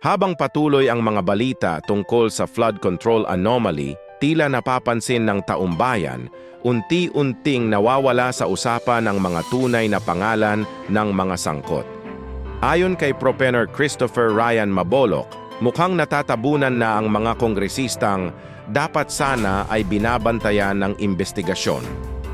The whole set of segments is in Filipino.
Habang patuloy ang mga balita tungkol sa flood control anomaly, tila napapansin ng taumbayan, unti-unting nawawala sa usapan ang mga tunay na pangalan ng mga sangkot. Ayon kay Propener Christopher Ryan Mabolok, mukhang natatabunan na ang mga kongresistang dapat sana ay binabantayan ng investigasyon.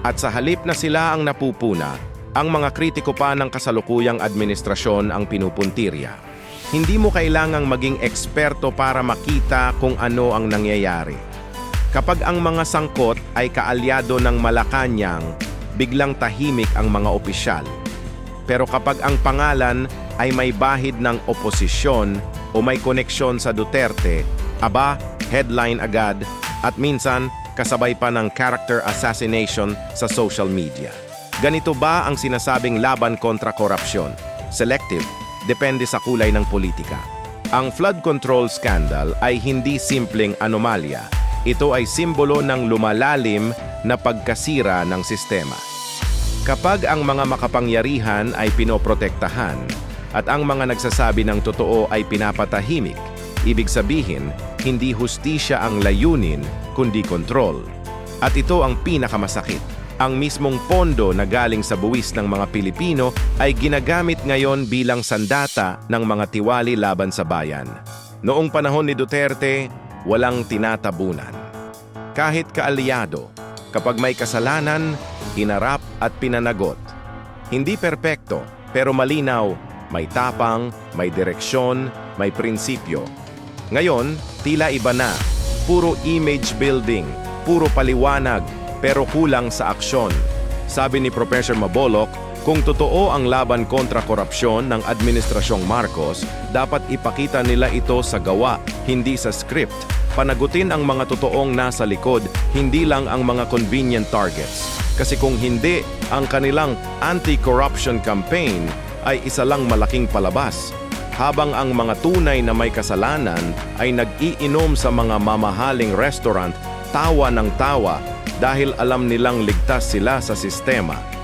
At sa halip na sila ang napupuna, ang mga kritiko pa ng kasalukuyang administrasyon ang pinupuntirya. Hindi mo kailangang maging eksperto para makita kung ano ang nangyayari. Kapag ang mga sangkot ay kaalyado ng Malacanang, biglang tahimik ang mga opisyal. Pero kapag ang pangalan ay may bahid ng oposisyon o may koneksyon sa Duterte, aba, headline agad at minsan kasabay pa ng character assassination sa social media. Ganito ba ang sinasabing laban kontra korupsyon? Selective, depende sa kulay ng politika. Ang flood control scandal ay hindi simpleng anomalya. Ito ay simbolo ng lumalalim na pagkasira ng sistema. Kapag ang mga makapangyarihan ay pinoprotektahan at ang mga nagsasabi ng totoo ay pinapatahimik, ibig sabihin, hindi hustisya ang layunin, kundi kontrol. At ito ang pinakamasakit. Ang mismong pondo na galing sa buwis ng mga Pilipino ay ginagamit ngayon bilang sandata ng mga tiwali laban sa bayan. Noong panahon ni Duterte, walang tinatabunan. Kahit kaalyado, kapag may kasalanan, hinarap at pinanagot. Hindi perpekto, pero malinaw, may tapang, may direksyon, may prinsipyo. Ngayon, tila iba na. Puro image building, puro paliwanag, pero kulang sa aksyon. Sabi ni Professor Mabolok, kung totoo ang laban kontra korupsyon ng Administrasyong Marcos, dapat ipakita nila ito sa gawa, hindi sa script. Panagutin ang mga totoong nasa likod, hindi lang ang mga convenient targets. Kasi kung hindi, ang kanilang anti-corruption campaign ay isa lang malaking palabas. Habang ang mga tunay na may kasalanan ay nag-iinom sa mga mamahaling restaurant, tawa ng tawa dahil alam nilang ligtas sila sa sistema.